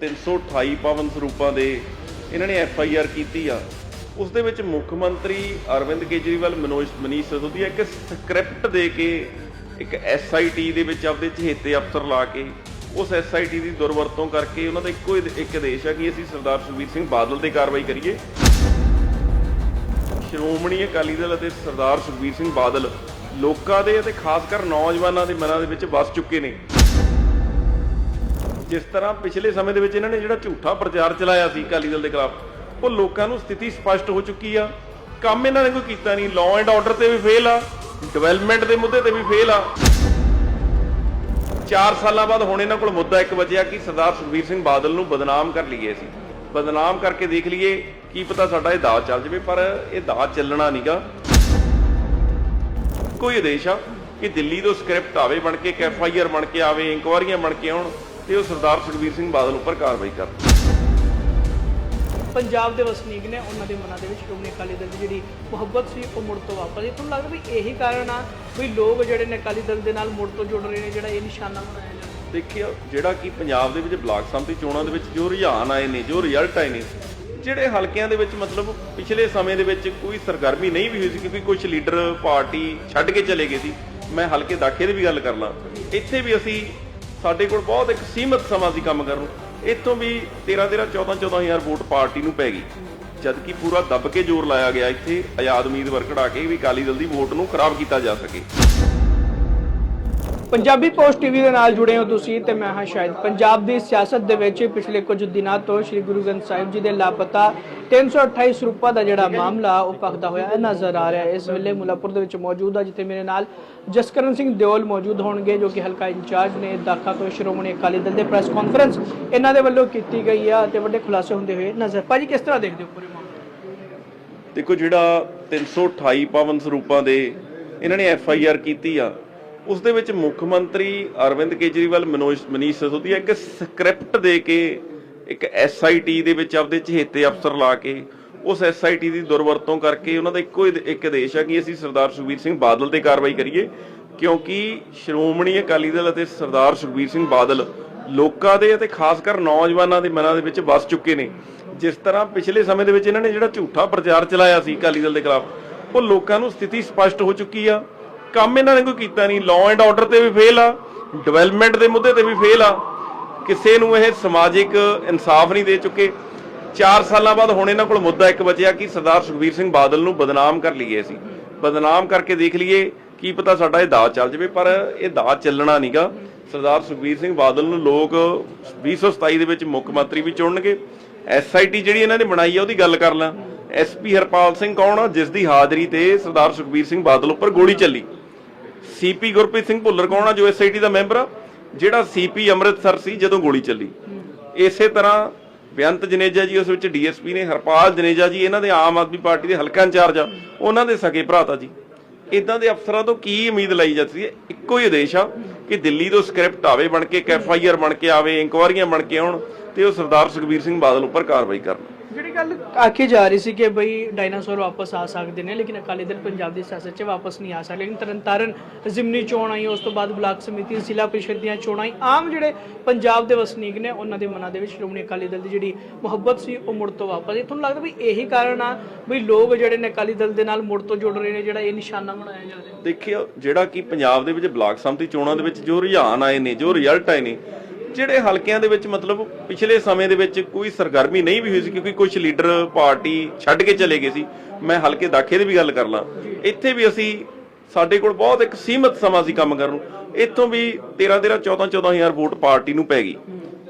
328 ਪਾਵਨ ਸਰੂਪਾਂ ਦੇ ਇਹਨਾਂ ਨੇ ਐਫ ਆਈ ਆਰ ਕੀਤੀ ਆ। ਉਸ ਦੇ ਵਿੱਚ ਮੁੱਖ ਮੰਤਰੀ ਅਰਵਿੰਦ ਕੇਜਰੀਵਾਲ, ਮਨੋਜ ਮਨੀਸ਼ ਸਿਸੋਦੀਆ ਇੱਕ ਸਕ੍ਰਿਪਟ ਦੇ ਕੇ, ਇੱਕ ਐਸ ਆਈ ਟੀ ਦੇ ਵਿੱਚ ਆਪਦੇ ਚਹੇਤੇ ਅਫਸਰ ਲਾ ਕੇ, ਉਸ ਐਸ ਆਈ ਟੀ ਦੀ ਦੁਰਵਰਤੋਂ ਕਰਕੇ ਉਹਨਾਂ ਦਾ ਇੱਕੋ ਹੀ ਇੱਕ ਆਦੇਸ਼ ਆ ਕਿ ਅਸੀਂ ਸਰਦਾਰ ਸੁਖਬੀਰ ਸਿੰਘ ਬਾਦਲ ਤੇ ਕਾਰਵਾਈ ਕਰੀਏ। ਸ਼੍ਰੋਮਣੀ ਅਕਾਲੀ ਦਲ ਅਤੇ ਸਰਦਾਰ ਸੁਖਬੀਰ ਸਿੰਘ ਬਾਦਲ ਲੋਕਾਂ ਦੇ ਅਤੇ ਖਾਸ ਕਰ ਨੌਜਵਾਨਾਂ ਦੇ ਮਨਾਂ ਦੇ ਵਿੱਚ ਵਸ ਚੁੱਕੇ ਨੇ। ਜਿਸ ਤਰ੍ਹਾਂ ਪਿਛਲੇ ਸਮੇਂ ਦੇ ਵਿੱਚ ਇਹਨਾਂ ਨੇ ਜਿਹੜਾ ਝੂਠਾ ਪ੍ਰਚਾਰ ਚਲਾਇਆ ਸੀ ਅਕਾਲੀ ਦਲ ਦੇ ਖਿਲਾਫ, ਉਹ ਲੋਕਾਂ ਨੂੰ ਸਥਿਤੀ ਸਪਸ਼ਟ ਹੋ ਚੁੱਕੀ ਆ। ਕੰਮ ਇਹਨਾਂ ਨੇ ਕੋਈ ਕੀਤਾ ਨਹੀਂ। ਲਾਅ ਐਂਡ ਆਰਡਰ ਤੇ ਵੀ ਫੇਲ ਆ। ਡਿਵੈਲਪਮੈਂਟ ਦੇ ਮੁੱਦੇ ਤੇ ਵੀ ਫੇਲ ਆ। 4 ਸਾਲਾਂ ਬਾਅਦ ਹੁਣ ਇਹਨਾਂ ਕੋਲ ਮੁੱਦਾ ਇੱਕ ਬਚਿਆ ਕਿ ਸਰਦਾਰ ਸੁਖਬੀਰ ਸਿੰਘ ਬਾਦਲ ਨੂੰ ਬਦਨਾਮ ਕਰ ਲਈਏ ਅਸੀਂ। ਬਦਨਾਮ ਕਰਕੇ ਦੇਖ ਲਈਏ, ਕੀ ਪਤਾ ਸਾਡਾ ਇਹ ਦਾਅ ਚੱਲ ਜਾਵੇ, ਪਰ ਇਹ ਦਾਅ ਚੱਲਣਾ ਨਹੀਂਗਾ ਕੋਈ ਆਦੇਸ਼ ਆ ਕਿ ਦਿੱਲੀ ਤੋਂ ਸਕ੍ਰਿਪਟ ਆਵੇ ਬਣ ਕੇ ਐਫ ਆਈ ਆਰ ਬਣ ਕੇ ਆਵੇ, ਇਨਕੁਆਰੀਆਂ ਬਣ ਕੇ ਆਉਣ। ਤੇ ਉਹ ਸਰਦਾਰ ਸੁਖਬੀਰ ਸਿੰਘ ਬਾਦਲ ਉੱਪਰ ਕਾਰਵਾਈ ਕਰਨ ਪੰਜਾਬ ਦੇ ਵਸਨੀਕ ਨੇ ਉਹਨਾਂ ਦੇ ਮਨਾਂ ਦੇ ਵਿੱਚ ਸ਼੍ਰੋਮਣੀ ਅਕਾਲੀ ਦਲ ਦੀ ਜਿਹੜੀ ਮੁਹੱਬਤ ਸੀ ਉਹ ਮੁੜ ਤੋਂ ਵਾਪਸ ਆਈ। ਤੁਹਾਨੂੰ ਲੱਗਦਾ ਵੀ ਇਹੀ ਕਾਰਨ ਆ ਵੀ ਲੋਕ ਜਿਹੜੇ ਨੇ ਅਕਾਲੀ ਦਲ ਦੇ ਨਾਲ ਮੁੜ ਤੋਂ ਜੁੜ ਰਹੇ ਨੇ ਜਿਹੜਾ ਇਹ ਨਿਸ਼ਾਨਾ ਬਣਾਇਆ ਜਾਂਦਾ ਦੇਖਿਓ ਜਿਹੜਾ ਕਿ ਪੰਜਾਬ ਦੇ ਵਿੱਚ ਬਲਾਕ ਸੰਮਤੀ ਚੋਣਾਂ ਦੇ ਵਿੱਚ ਜੋ ਰੁਝਾਨ ਆਏ ਨੇ ਜੋ ਰਿਜ਼ਲਟ ਆਏ ਨੇ ਜਿਹੜੇ ਹਲਕਿਆਂ ਦੇ ਵਿੱਚ ਮਤਲਬ ਪਿਛਲੇ ਸਮੇਂ ਦੇ ਵਿੱਚ ਕੋਈ ਸਰਗਰਮੀ ਨਹੀਂ ਵੀ ਹੋਈ ਸੀ ਕਿਉਂਕਿ ਕੁਝ ਲੀਡਰ ਪਾਰਟੀ ਛੱਡ ਕੇ ਚਲੇ ਗਏ ਸੀ। ਮੈਂ ਹਲਕੇ ਦਾਖੇ ਦੀ ਵੀ ਗੱਲ ਕਰ ਲਾਂ। ਇੱਥੇ ਵੀ ਅਸੀਂ ਸਾਡੇ ਕੋਲ ਬਹੁਤ ਇੱਕ ਸੀਮਤ ਸਮਾਂ ਸੀ ਕੰਮ ਕਰਨ ਨੂੰ। ਇੱਥੋਂ ਵੀ 13 13 14 14000 ਵੋਟ ਪਾਰਟੀ ਨੂੰ ਪੈ ਗਈ। ਜਦਕਿ ਪੂਰਾ ਦੱਬ ਕੇ ਜ਼ੋਰ ਲਾਇਆ ਗਿਆ ਇੱਥੇ, ਆਜ਼ਾਦ ਉਮੀਦਵਾਰ ਕਢਾ ਕੇ ਵੀ ਅਕਾਲੀ ਦਲ ਦੀ ਵੋਟ ਨੂੰ ਖਰਾਬ ਕੀਤਾ ਜਾ ਸਕੇ। ਪੰਜਾਬੀ ਪੋਸਟ ਟੀਵੀ ਦੇ ਨਾਲ ਜੁੜੇ ਹੋ ਤੁਸੀਂ ਤੇ ਮੈਂ ਹਾਂ ਸ਼ਾਇਦ ਪੰਜਾਬ ਦੀ ਸਿਆਸਤ ਦੇ ਵਿੱਚ ਪਿਛਲੇ ਕੁਝ ਦਿਨਾਂ ਤੋਂ ਸ੍ਰੀ ਗੁਰੂ ਗ੍ਰੰਥ ਸਾਹਿਬ ਜੀ ਦੇ ਲਾਪਤਾ 328 ਸਰੂਪਾਂ ਦਾ ਜਿਹੜਾ ਮਾਮਲਾ ਉਹ ਭਖਦਾ ਹੋਇਆ ਨਜ਼ਰ ਆ ਰਿਹਾ ਹੈ। ਇਸ ਵੇਲੇ ਮੁੱਲਾਪੁਰ ਦੇ ਵਿੱਚ ਮੌਜੂਦ ਆ, ਜਿੱਥੇ ਮੇਰੇ ਨਾਲ ਜਸਕਰਨ ਸਿੰਘ ਦਿਓਲ ਮੌਜੂਦ ਹੋਣਗੇ, ਜੋ ਕਿ ਹਲਕਾ ਇੰਚਾਰਜ ਨੇ। ਦਾਖਾ ਤੋਂ ਸ਼੍ਰੋਮਣੀ ਅਕਾਲੀ ਦਲ ਦੇ ਪ੍ਰੈਸ ਕਾਨਫਰੰਸ ਇਹਨਾਂ ਦੇ ਵੱਲੋਂ ਕੀਤੀ ਗਈ ਆ ਤੇ ਵੱਡੇ ਖੁਲਾਸੇ ਹੁੰਦੇ ਹੋਏ ਨਜ਼ਰ। ਭਾਜੀ, ਕਿਸ ਤਰ੍ਹਾਂ ਦੇਖਦੇ ਹੋ ਪੂਰੇ ਮਾਮਲੇ? ਦੇਖੋ, ਜਿਹੜਾ 328 ਪਾਵਨ ਸਰੂਪਾਂ ਦੇ ਇਹਨਾਂ ਨੇ ਐਫ ਆਈ ਆਰ ਕੀਤੀ ਆ ਉਸ ਦੇ ਵਿੱਚ ਮੁੱਖ ਮੰਤਰੀ ਅਰਵਿੰਦ ਕੇਜਰੀਵਾਲ, ਮਨੋਜ, ਮਨੀਸ਼ ਸਿਸੋਦੀਆ ਇੱਕ ਸਕ੍ਰਿਪਟ ਦੇ ਕੇ ਇੱਕ ਐਸ ਆਈ ਟੀ ਦੇ ਵਿੱਚ ਆਪਦੇ ਚਹੇਤੇ ਅਫਸਰ ਲਾ ਕੇ ਉਸ ਐਸ ਆਈ ਟੀ ਦੀ ਦੁਰਵਰਤੋਂ ਕਰਕੇ ਉਹਨਾਂ ਦਾ ਇੱਕੋ ਹੀ ਇੱਕ ਆਦੇਸ਼ ਆ ਕਿ ਅਸੀਂ ਸਰਦਾਰ ਸੁਖਬੀਰ ਸਿੰਘ ਬਾਦਲ ਤੇ ਕਾਰਵਾਈ ਕਰੀਏ। ਕਿਉਂਕਿ ਸ਼੍ਰੋਮਣੀ ਅਕਾਲੀ ਦਲ ਅਤੇ ਸਰਦਾਰ ਸੁਖਬੀਰ ਸਿੰਘ ਬਾਦਲ ਲੋਕਾਂ ਦੇ ਅਤੇ ਖਾਸ ਕਰ ਨੌਜਵਾਨਾਂ ਦੇ ਮਨਾਂ ਦੇ ਵਿੱਚ ਵਸ ਚੁੱਕੇ ਨੇ। ਜਿਸ ਤਰ੍ਹਾਂ ਪਿਛਲੇ ਸਮੇਂ ਦੇ ਵਿੱਚ ਇਹਨਾਂ ਨੇ ਜਿਹੜਾ ਝੂਠਾ ਪ੍ਰਚਾਰ ਚਲਾਇਆ ਸੀ ਅਕਾਲੀ ਦਲ ਦੇ ਖਿਲਾਫ, ਉਹ ਲੋਕਾਂ ਨੂੰ ਸਥਿਤੀ ਸਪਸ਼ਟ ਹੋ ਚੁੱਕੀ ਆ। ਕੰਮ ਇਹਨਾਂ ਨੇ ਕੋਈ ਕੀਤਾ ਨਹੀਂ ਲਾਅ ਐਂਡ ਆਰਡਰ ਤੇ ਵੀ ਫੇਲ ਆ ਡਿਵੈਲਪਮੈਂਟ ਦੇ ਮੁੱਦੇ ਤੇ ਵੀ ਫੇਲ ਆ। ਕਿਸੇ ਨੂੰ ਇਹ ਸਮਾਜਿਕ ਇਨਸਾਫ ਨਹੀਂ ਦੇ ਚੁੱਕੇ। 4 ਸਾਲਾਂ ਬਾਅਦ ਹੁਣ ਇਹਨਾਂ ਕੋਲ ਮੁੱਦਾ ਇੱਕ ਬਚਿਆ ਕਿ ਸਰਦਾਰ ਸੁਖਬੀਰ ਸਿੰਘ ਬਾਦਲ ਨੂੰ ਬਦਨਾਮ ਕਰ ਲਈਏ ਅਸੀਂ। ਬਦਨਾਮ ਕਰਕੇ ਦੇਖ ਲਈਏ, ਕੀ ਪਤਾ ਸਾਡਾ ਇਹ ਦਾਅ ਚੱਲ ਜਾਵੇ, ਪਰ ਇਹ ਦਾਅ ਚੱਲਣਾ ਨਹੀਂਗਾ ਸਰਦਾਰ ਸੁਖਬੀਰ ਸਿੰਘ ਬਾਦਲ ਨੂੰ ਲੋਕ 2027 ਦੇ ਵਿੱਚ ਮੁੱਖ ਮੰਤਰੀ ਵੀ ਚੁਣਨਗੇ। ਐਸਆਈਟੀ ਜਿਹੜੀ ਇਹਨਾਂ ਨੇ ਬਣਾਈ ਆ, ਉਹਦੀ ਗੱਲ ਕਰ ਲਾਂ। ਐਸਪੀ ਹਰਪਾਲ ਸਿੰਘ ਕੌਣ ਆ, ਜਿਸ ਦੀ ਹਾਜ਼ਰੀ ਤੇ ਸਰਦਾਰ ਸੁਖਬੀਰ ਸਿੰਘ ਬਾਦਲ ਉੱਪਰ ਗੋਲੀ ਚੱਲੀ। ਸੀਪੀ ਗੁਰਪ੍ਰੀਤ ਸਿੰਘ ਭੁੱਲਰ ਕੌਣ ਆ, ਜੋ ਐਸਆਈਟੀ ਦਾ ਮੈਂਬਰ ਆ, ਜਿਹੜਾ ਸੀਪੀ ਅੰਮ੍ਰਿਤਸਰ ਸੀ ਜਦੋਂ ਗੋਲੀ ਚੱਲੀ। ਇਸੇ ਤਰ੍ਹਾਂ ਬੇਅੰਤ ਜਨੇਜਾ ਜੀ, ਉਸ ਵਿੱਚ ਡੀਐਸਪੀ ਨੇ, ਹਰਪਾਲ ਜਨੇਜਾ ਜੀ, ਇਹਨਾਂ ਦੇ ਆਮ ਆਦਮੀ ਪਾਰਟੀ ਦੇ ਹਲਕਾ ਇੰਚਾਰਜ ਆ, ਉਹਨਾਂ ਦੇ ਸਕੇ ਭਰਾਤਾ ਜੀ। ਇਦਾਂ ਦੇ ਅਫਸਰਾਂ ਤੋਂ ਕੀ ਉਮੀਦ ਲਾਈ ਜਾਂਦੀ ਹੈ? ਇੱਕੋ ਹੀ ਆਦੇਸ਼ ਆ ਕਿ ਦਿੱਲੀ ਤੋਂ ਸਕ੍ਰਿਪਟ ਆਵੇ ਬਣ ਕੇ, ਇੱਕ ਐਫ ਆਈ ਆਰ ਬਣ ਕੇ ਆਵੇ, ਇਨਕੁਆਰੀਆਂ ਬਣ ਕੇ ਆਉਣ, ਤੇ ਉਹ ਸਰਦਾਰ ਸੁਖਬੀਰ ਸਿੰਘ ਬਾਦਲ ਉੱਪਰ ਕਾਰਵਾਈ ਕਰਨ। ਜਿਹੜੀ ਗੱਲ ਆਖੀ ਜਾ ਰਹੀ ਸੀ ਕਿ ਬਈ ਡਾਇਨਾਸੌਰ ਵਾਪਸ ਆ ਸਕਦੇ ਨੇ, ਲੇਕਿਨ ਅਕਾਲੀ ਦਲ ਪੰਜਾਬ ਦੀ ਸਿਆਸਤ 'ਚ ਵਾਪਸ ਨਹੀਂ ਆ ਸਕਦਾ। ਲੇਕਿਨ ਤਰਨਤਾਰਨ, ਜ਼ਿਮਨੀ ਚੋਣ ਆਈ, ਉਸ ਤੋਂ ਬਾਅਦ ਬਲਾਕ ਸਮਿਤੀ, ਜ਼ਿਲ੍ਹਾ ਪ੍ਰੀਸ਼ਦ ਦੀਆਂ ਚੋਣਾਂ ਆਈ। ਆਮ ਜਿਹੜੇ ਪੰਜਾਬ ਦੇ ਵਸਨੀਕ ਨੇ, ਉਹਨਾਂ ਦੇ ਮਨਾਂ ਦੇ ਵਿੱਚ ਸ਼੍ਰੋਮਣੀ ਅਕਾਲੀ ਦਲ ਦੀ ਜਿਹੜੀ ਮੁਹੱਬਤ ਸੀ, ਉਹ ਮੁੜ ਤੋਂ ਵਾਪਸ ਆਈ। ਤੁਹਾਨੂੰ ਲੱਗਦਾ ਵੀ ਇਹੀ ਕਾਰਨ ਆ ਵੀ ਲੋਕ ਜਿਹੜੇ ਨੇ ਅਕਾਲੀ ਦਲ ਦੇ ਨਾਲ ਮੁੜ ਤੋਂ ਜੁੜ ਰਹੇ ਨੇ, ਜਿਹੜਾ ਇਹ ਨਿਸ਼ਾਨਾ ਬਣਾਇਆ ਜਾ ਰਿਹਾ? ਦੇਖਿਓ, ਜਿਹੜਾ ਕਿ ਪੰਜਾਬ ਦੇ ਵਿੱਚ ਬਲਾਕ ਸੰਮਤੀ ਚੋਣਾਂ ਦੇ ਵਿੱਚ ਜੋ ਰੁਝਾਨ ਆਏ ਨੇ, ਜੋ ਰਿਜ਼ਲਟ ਆਏ ਨੇ ਜਿਹੜੇ ਹਲਕਿਆਂ ਦੇ ਵਿੱਚ ਮਤਲਬ ਪਿਛਲੇ ਸਮੇਂ ਦੇ ਵਿੱਚ ਕੋਈ ਸਰਗਰਮੀ ਨਹੀਂ ਵੀ ਹੋਈ ਸੀ, ਕਿਉਂਕਿ ਕੁਝ ਲੀਡਰ ਪਾਰਟੀ ਛੱਡ ਕੇ ਚਲੇ ਗਏ ਸੀ। ਮੈਂ ਹਲਕੇ ਦਾਖੇ ਦੀ ਵੀ ਗੱਲ ਕਰ ਲਾਂ। ਇੱਥੇ ਵੀ ਅਸੀਂ, ਸਾਡੇ ਕੋਲ ਬਹੁਤ ਇੱਕ ਸੀਮਤ ਸਮਾਂ ਸੀ ਕੰਮ ਕਰਨ ਨੂੰ। ਇੱਥੋਂ ਵੀ 13 13 14 14000 ਵੋਟ ਪਾਰਟੀ ਨੂੰ ਪੈ ਗਈ।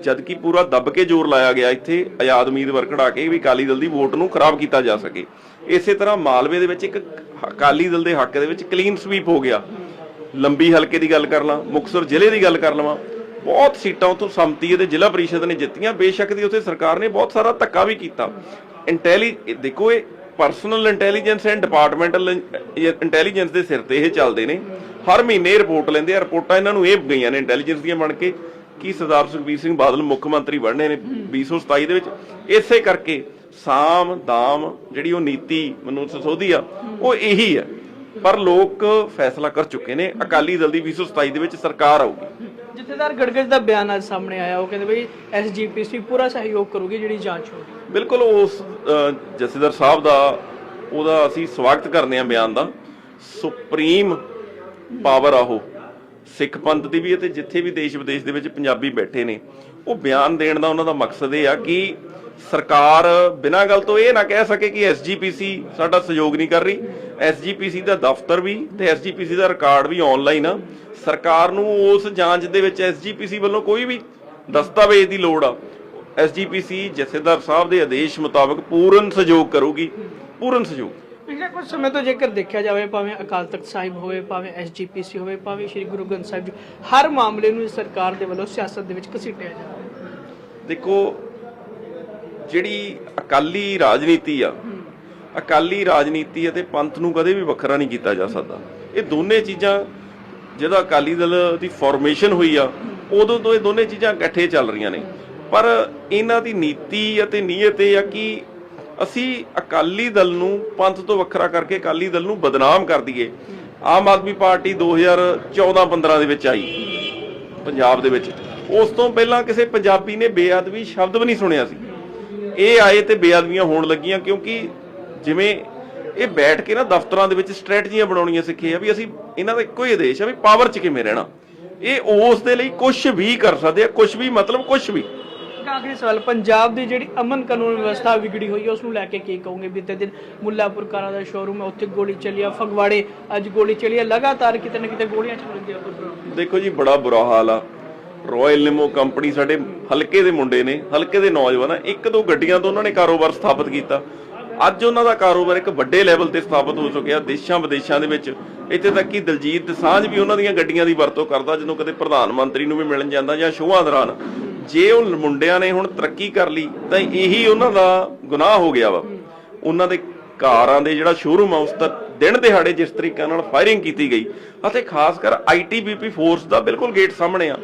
ਜਦ ਕਿ ਪੂਰਾ ਦੱਬ ਕੇ ਜ਼ੋਰ ਲਾਇਆ ਗਿਆ ਇੱਥੇ, ਆਜ਼ਾਦ ਉਮੀਦਵਾਰ ਕਢਾ ਕੇ ਵੀ ਅਕਾਲੀ ਦਲ ਦੀ ਵੋਟ ਨੂੰ ਖਰਾਬ ਕੀਤਾ ਜਾ ਸਕੇ। ਇਸੇ ਤਰ੍ਹਾਂ ਮਾਲਵੇ ਦੇ ਵਿੱਚ ਇੱਕ ਅਕਾਲੀ ਦਲ ਦੇ ਹੱਕ ਦੇ ਵਿੱਚ ਕਲੀਨ ਸਵੀਪ ਹੋ ਗਿਆ। ਲੰਬੀ ਹਲਕੇ ਦੀ ਗੱਲ ਕਰ ਲਾਂ, ਮੁਕਤਸਰ ਜ਼ਿਲ੍ਹੇ ਦੀ ਗੱਲ ਕਰ ਲਵਾਂ। ਬਹੁਤ ਸੀਟਾਂ ਉਥੋਂ ਸੰਮਤੀ ਦੇ ਜ਼ਿਲ੍ਹਾ ਪਰਿਸ਼ਦ ਨੇ ਜਿੱਤੀਆਂ। ਬੇਸ਼ੱਕ ਦੀ ਉੱਥੇ ਸਰਕਾਰ ਨੇ ਬਹੁਤ ਸਾਰਾ ਧੱਕਾ ਵੀ ਕੀਤਾ। ਇੰਟੈਲੀ ਦੇਖੋ ਇਹ personal intelligence and departmental intelligence ਦੇ ਸਿਰ ਤੇ ਇਹ ਚੱਲਦੇ ਨੇ। ਹਰ ਮਹੀਨੇ ਰਿਪੋਰਟ ਲੈਂਦੇ ਆ। ਰਿਪੋਰਟਾਂ ਇਹਨਾਂ ਨੂੰ ਇਹ ਗਈਆਂ ਨੇ ਇੰਟੈਲੀਜੈਂਸ ਦੀਆਂ ਬਣ ਕੇ ਕਿ ਸਰਦਾਰ ਸੁਖਬੀਰ ਸਿੰਘ ਬਾਦਲ ਮੁੱਖ ਮੰਤਰੀ ਬਣਨੇ ਨੇ 2027 ਦੇ ਵਿੱਚ। ਇਸੇ ਕਰਕੇ ਸਾਮ, ਦਾਮ ਜਿਹੜੀ ਉਹ ਨੀਤੀ ਮਨੋਜ ਸਸੋਦੀ ਆ, ਉਹ ਇਹੀ ਆ। ਪਰ ਲੋਕ ਫੈਸਲਾ ਕਰ ਚੁੱਕੇ ਨੇ। ਅਕਾਲੀ ਦਲ ਦੀ 2027 ਦੇ ਵਿੱਚ ਸਰਕਾਰ ਆਊਗੀ। ਜਥੇਦਾਰ ਗੜਗੜ ਦਾ ਬਿਆਨ ਅੱਜ ਸਾਹਮਣੇ ਆਇਆ, ਉਹ ਕਹਿੰਦੇ ਬਈ ਐਸਜੀਪੀਸੀ ਪੂਰਾ ਸਹਿਯੋਗ ਕਰੂਗੀ ਜਿਹੜੀ ਜਾਂਚ ਹੋ ਬਿਲਕੁਲ ਉਸ ਜਥੇਦਾਰ ਸਾਹਿਬ ਦਾ, ਉਹਦਾ ਅਸੀਂ ਸਵਾਗਤ ਕਰਦੇ ਹਾਂ ਬਿਆਨ ਦਾ। ਸੁਪਰੀਮ ਪਾਵਰ ਆ ਉਹ, ਸਿੱਖ ਪੰਥ ਦੀ ਵੀ ਹੈ ਜਿੱਥੇ ਵੀ ਦੇਸ਼ ਵਿਦੇਸ਼ ਦੇ ਵਿੱਚ ਪੰਜਾਬੀ ਬੈਠੇ ਨੇ। ਉਹ ਬਿਆਨ ਦੇਣ ਦਾ ਉਹਨਾਂ ਦਾ ਮਕਸਦ ਇਹ ਆ ਕਿ ਸਰਕਾਰ ਬਿਨਾਂ ਗੱਲ ਤੋਂ ਇਹ ਨਾ ਕਹਿ ਸਕੇ ਕਿ ਐਸਜੀਪੀਸੀ ਸਾਡਾ ਸਹਿਯੋਗ ਨਹੀਂ ਕਰ ਰਹੀ। ਐਸਜੀਪੀਸੀ ਦਾ ਦਫ਼ਤਰ ਵੀ ਤੇ ਐਸਜੀਪੀਸੀ ਦਾ ਰਿਕਾਰਡ ਵੀ ਆਨਲਾਈਨ ਆ। ਸਰਕਾਰ ਨੂੰ ਉਸ ਜਾਂਚ ਦੇ ਵਿੱਚ ਐਸਜੀਪੀਸੀ ਵੱਲੋਂ ਕੋਈ ਵੀ ਦਸਤਾਵੇਜ਼ ਦੀ ਲੋੜ ਆ। ਐਸਜੀਪੀਸੀ ਜਥੇਦਾਰ ਸਾਹਿਬ ਦੇ ਆਦੇਸ਼ ਮੁਤਾਬਕ ਪੂਰਨ ਸਹਿਯੋਗ ਕਰੂਗੀ। ਪੂਰਨ ਸਹਿਯੋਗ। ਪਿਛਲੇ ਕੁਝ ਸਮੇਂ ਤੋਂ ਜੇਕਰ ਦੇਖਿਆ ਜਾਵੇ ਭਾਵੇਂ ਅਕਾਲ ਤਖਤ ਸਾਹਿਬ ਹੋਵੇ ਭਾਵੇਂ ਐਸਜੀਪੀਸੀ ਹੋਵੇ ਭਾਵੇਂ ਸ੍ਰੀ ਗੁਰੂ ਗ੍ਰੰਥ ਸਾਹਿਬ ਜੀ ਹਰ ਮਾਮਲੇ ਨੂੰ ਸਰਕਾਰ ਦੇ ਵੱਲੋਂ ਸਿਆਸਤ ਦੇ ਵਿੱਚ ਘਸੀਟਿਆ ਜਾ ਰਿਹਾ ਹੈ ਦੇਖੋ ਜਿਹੜੀ ਅਕਾਲੀ ਰਾਜਨੀਤੀ ਆ ਅਕਾਲੀ ਰਾਜਨੀਤੀ ਅਤੇ ਪੰਥ ਨੂੰ ਕਦੇ ਵੀ ਵੱਖਰਾ ਨਹੀਂ ਕੀਤਾ ਜਾ ਸਕਦਾ। ਇਹ ਦੋਨੇ ਚੀਜ਼ਾਂ ਜਿਹਦਾ ਅਕਾਲੀ ਦਲ ਦੀ ਫਾਰਮੇਸ਼ਨ ਹੋਈ ਆ ਉਦੋਂ ਤੋਂ ਇਹ ਦੋਨੇ ਚੀਜ਼ਾਂ ਇਕੱਠੇ ਚੱਲ ਰਹੀਆਂ ਨੇ। ਪਰ ਇਹਨਾਂ ਦੀ ਨੀਤੀ ਅਤੇ ਨੀਅਤ ਇਹ ਆ ਕਿ ਅਸੀਂ ਅਕਾਲੀ ਦਲ ਨੂੰ ਪੰਥ ਤੋਂ ਵੱਖਰਾ ਕਰਕੇ ਅਕਾਲੀ ਦਲ ਨੂੰ ਬਦਨਾਮ ਕਰ ਦਈਏ। ਆਮ ਆਦਮੀ ਪਾਰਟੀ 2014-15 ਦੇ ਵਿੱਚ ਆਈ ਪੰਜਾਬ ਦੇ ਵਿੱਚ। ਉਸ ਤੋਂ ਪਹਿਲਾਂ ਕਿਸੇ ਪੰਜਾਬੀ ਨੇ ਬੇਅਦਬੀ ਸ਼ਬਦ ਵੀ ਨਹੀਂ ਸੁਣਿਆ ਸੀ। ਇਹ ਆਏ ਤੇ ਬੇਅਦਬੀਆਂ ਹੋਣ ਲੱਗੀਆਂ ਕਿਉਂਕਿ ਜਿਵੇਂ ਇਹ ਬੈਠ ਕੇ ਨਾ ਦਫ਼ਤਰਾਂ ਦੇ ਵਿੱਚ ਸਟ੍ਰੈਟਜੀਆਂ ਬਣਾਉਣੀਆਂ ਸਿੱਖੇ ਆ ਵੀ ਅਸੀਂ ਇਹਨਾਂ ਦਾ ਇੱਕੋ ਹੀ ਆਦੇਸ਼ ਆ ਵੀ ਪਾਵਰ 'ਚ ਕਿਵੇਂ ਰਹਿਣਾ। ਇਹ ਉਸ ਦੇ ਲਈ ਕੁਝ ਵੀ ਕਰ ਸਕਦੇ ਆ ਕੁਝ ਵੀ ਮਤਲਬ ਕੁਝ ਵੀ। ਆਖਰੀ ਸਵਾਲ ਪੰਜਾਬ ਦੀ ਜਿਹੜੀ ਅਮਨ ਕਾਨੂੰਨ ਵਿਵਸਥਾ ਵਿਗੜੀ ਹੋਈ ਹੈ ਉਸ ਨੂੰ ਲੈ ਕੇ ਕੀ ਕਹੋਗੇ? ਬੀਤੇ ਦਿਨ ਮੁੱਲਾਪੁਰ ਕਾਰਾਂ ਦਾ ਸ਼ੋਰੂਮ ਹੈ ਉੱਥੇ ਗੋਲੀ ਚੱਲੀ ਆ ਫਗਵਾੜੇ ਅੱਜ ਗੋਲੀ ਚੱਲੀ ਆ। ਲਗਾਤਾਰ ਕਿਤੇ ਨਾ ਕਿਤੇ ਗੋਲੀਆਂ ਚੱਲ ਰਹੀਆਂ। ਦੇਖੋ ਜੀ ਬੜਾ ਬੁਰਾ ਹਾਲ ਆ। ਰਾਇਲ ਲਿਮੋ ਕੰਪਨੀ ਸਾਡੇ ਹਲਕੇ ਦੇ ਮੁੰਡੇ ਨੇ, ਹਲਕੇ ਦੇ ਨੌਜਵਾਨ ਇੱਕ ਦੋ ਗੱਡੀਆਂ ਤੋਂ ਉਹਨਾਂ ਨੇ ਕਾਰੋਬਾਰ ਸਥਾਪਿਤ ਕੀਤਾ। ਅੱਜ ਉਹਨਾਂ ਦਾ ਕਾਰੋਬਾਰ ਇੱਕ ਵੱਡੇ ਲੈਵਲ ਤੇ ਸਥਾਪਿਤ ਹੋ ਚੁੱਕਿਆ, ਦੇਸ਼ਾਂ ਵਿਦੇਸ਼ਾਂ ਦੇ ਵਿੱਚ। ਇੱਥੇ ਤੱਕ ਕਿ ਦਲਜੀਤ ਦਸਾਂਝ ਵੀ ਉਹਨਾਂ ਦੀਆਂ ਗੱਡੀਆਂ ਦੀ ਵਰਤੋਂ ਕਰਦਾ ਜਦੋਂ ਕਦੇ ਪ੍ਰਧਾਨ ਮੰਤਰੀ ਨੂੰ ਵੀ ਮਿਲਣ ਜਾਂਦਾ ਜਾਂ ਸ਼ੋਆਂ ਦੌਰਾਨ। ਜੇ ਉਹ ਮੁੰਡਿਆਂ ਨੇ ਹੁਣ ਤਰੱਕੀ ਕਰ ਲਈ, ਤਾਂ ਇਹੀ ਉਹਨਾਂ ਦਾ ਗੁਨਾਹ ਹੋ ਗਿਆ ਵਾ। ਉਹਨਾਂ ਦੇ ਕਾਰਾਂ ਦੇ ਜਿਹੜਾ ਸ਼ੋਰੂਮ ਆ, ਉਸ ਦਾ ਦਿਨ ਦਿਹਾੜੇ ਜਿਸ ਤਰੀਕੇ ਨਾਲ ਫਾਇਰਿੰਗ ਕੀਤੀ ਗਈ। ਅਤੇ ਖਾਸ ਕਰ ਆਈਟੀਬੀਪੀ ਫੋਰਸ ਦਾ ਬਿਲਕੁਲ ਗੇਟ ਸਾਹਮਣੇ ਆ।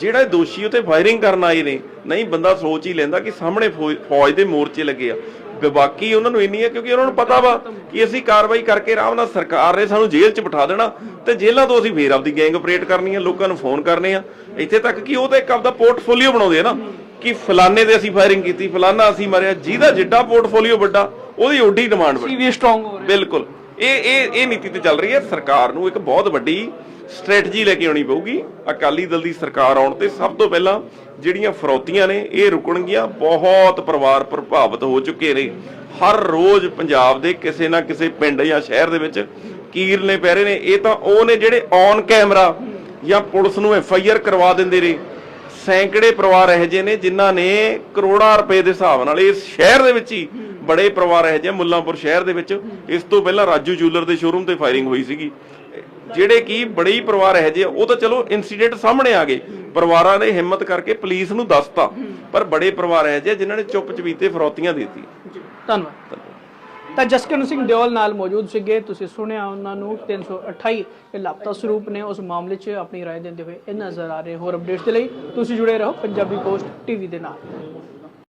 ਜਿਹੜਾ ਦੋਸ਼ੀ ਉਤੇ ਫਾਇਰਿੰਗ ਕਰਨ ਆਏ ਨੇ ਨਹੀਂ ਬੰਦਾ ਸੋਚ ਹੀ ਲੈਂਦਾ ਕਿ ਸਾਹਮਣੇ ਫੌਜ ਦੇ ਮੋਰਚੇ ਲੱਗੇ ਆ। ਬੇਬਾਕੀ ਉਹਨਾਂ ਨੂੰ ਇੰਨੀ ਹੈ ਕਿਉਂਕਿ ਉਹਨਾਂ ਨੂੰ ਪਤਾ ਵਾ ਕਿ ਅਸੀਂ ਕਾਰਵਾਈ ਕਰਕੇ ਆਰਾਮ ਨਾਲ ਸਰਕਾਰ ਨੇ ਸਾਨੂੰ ਜੇਲ੍ਹ 'ਚ ਬਿਠਾ ਦੇਣਾ ਤੇ ਜੇਲ੍ਹਾਂ ਤੋਂ ਅਸੀਂ ਫੇਰ ਆਪਦੀ ਗੈਂਗ ਆਪਰੇਟ ਕਰਨੀ ਆ ਲੋਕਾਂ ਨੂੰ ਫੋਨ ਕਰਨੇ ਆ। ਇੱਥੇ ਤੱਕ ਕਿ ਉਹ ਤਾਂ ਇੱਕ ਆਪਦਾ ਪੋਰਟਫੋਲੀਓ ਬਣਾਉਂਦੇ ਆ ਨਾ ਕਿ ਫਲਾਣੇ ਦੇ ਅਸੀਂ ਫਾਇਰਿੰਗ ਕੀਤੀ ਫਲਾਣਾ ਅਸੀਂ ਮਾਰਿਆ ਜਿਹਦਾ ਜਿੱਡਾ ਪੋਰਟਫੋਲੀਓ ਵੱਡਾ ਉਹਦੀ ਓਡੀ ਡਿਮਾਂਡ ਵੱਡੀ। ਵੀ ਸਟਰੋਂਗ ਹੋ ਰਿਹਾ। ਬਿਲਕੁਲ। ਇਹ ਇਹ ਇਹ ਨੀਤੀ ਤੇ ਚੱਲ ਰਹੀ ਹੈ। ਸਰਕਾਰ ਨੂੰ ਇੱਕ ਬਹੁਤ ਵੱਡੀ ਸਟ੍ਰੈਟਜੀ ਲੈ ਕੇ ਆਉਣੀ ਪਊਗੀ। ਅਕਾਲੀ ਦਲ ਦੀ ਸਰਕਾਰ ਆਉਣ ਤੇ ਸਭ ਤੋਂ ਪਹਿਲਾਂ ਜਿਹੜੀਆਂ ਫਰੋਤੀਆਂ ਨੇ, ਇਹ ਰੁਕਣਗੀਆਂ। ਬਹੁਤ ਪਰਿਵਾਰ ਪ੍ਰਭਾਵਿਤ ਹੋ ਚੁੱਕੇ ਨੇ। ਹਰ ਰੋਜ਼ ਪੰਜਾਬ ਦੇ ਕਿਸੇ ਨਾ ਕਿਸੇ ਪਿੰਡ ਜਾਂ ਸ਼ਹਿਰ ਦੇ ਵਿੱਚ ਕੀਰਲੇ ਪੈ ਰਹੇ ਨੇ। ਇਹ ਤਾਂ ਉਹ ਨੇ ਜਿਹੜੇ ਔਨ ਕੈਮਰਾ ਜਾਂ ਪੁਲਿਸ ਨੂੰ ਐਫ ਆਈ ਆਰ ਕਰਵਾ ਦਿੰਦੇ ਨੇ। ਸੈਂਕੜੇ ਪਰਿਵਾਰ ਇਹੋ ਜਿਹੇ ਨੇ ਜਿਨ੍ਹਾਂ ਨੇ ਕਰੋੜਾਂ ਰੁਪਏ ਦੇ ਹਿਸਾਬ ਨਾਲ ਇਸ ਸ਼ਹਿਰ ਦੇ ਵਿੱਚ ਹੀ ਬੜੇ ਪਰਿਵਾਰ ਇਹੋ ਜਿਹੇ ਮੁੱਲਾਂਪੁਰ ਸ਼ਹਿਰ ਦੇ ਵਿੱਚ। ਇਸ ਤੋਂ ਪਹਿਲਾਂ ਰਾਜੂ ਜੂਲਰ ਦੇ ਸ਼ੋਰੂਮ ਤੇ ਫਾਇਰਿੰਗ ਹੋਈ ਸੀਗੀ। ਜਿਹੜੇ ਕੀ ਬੜੇ ਹੀ ਪਰਿਵਾਰ ਇਹੋ ਜਿਹੇ ਆ, ਉਹ ਤਾਂ ਚਲੋ ਇਨਸੀਡੈਂਟ ਸਾਹਮਣੇ ਆ ਗਏ ਪਰਿਵਾਰਾਂ ਨੇ ਹਿੰਮਤ ਕਰਕੇ ਪੁਲਿਸ ਨੂੰ ਦੱਸਤਾ ਪਰ ਬੜੇ ਪਰਿਵਾਰ ਇਹੋ ਜਿਹੇ ਆ ਜਿਨ੍ਹਾਂ ਨੇ ਚੁੱਪ ਚਵੀਤੇ ਫਰੌਤੀਆਂ ਦਿੱਤੀ ਜੀ ਧੰਨਵਾਦ ਤਾਂ ਜਸਕਰਨ ਸਿੰਘ ਦਿਓਲ ਨਾਲ ਮੌਜੂਦ ਸੀਗੇ ਤੁਸੀਂ ਸੁਣਿਆ ਉਹਨਾਂ ਨੂੰ 328 ਇਹ ਲਾਪਤਾ ਸਰੂਪ ਨੇ ਉਸ ਮਾਮਲੇ 'ਚ ਆਪਣੀ رائے ਦਿੰਦੇ ਹੋਏ ਇਹ ਨਜ਼ਰ ਆ ਰਹੇ ਹੋਰ ਅਪਡੇਟਸ ਦੇ ਲਈ ਤੁਸੀਂ ਜੁੜੇ ਰਹੋ ਪੰਜਾਬੀ ਪੋਸਟ ਟੀਵੀ ਦੇ ਨਾਲ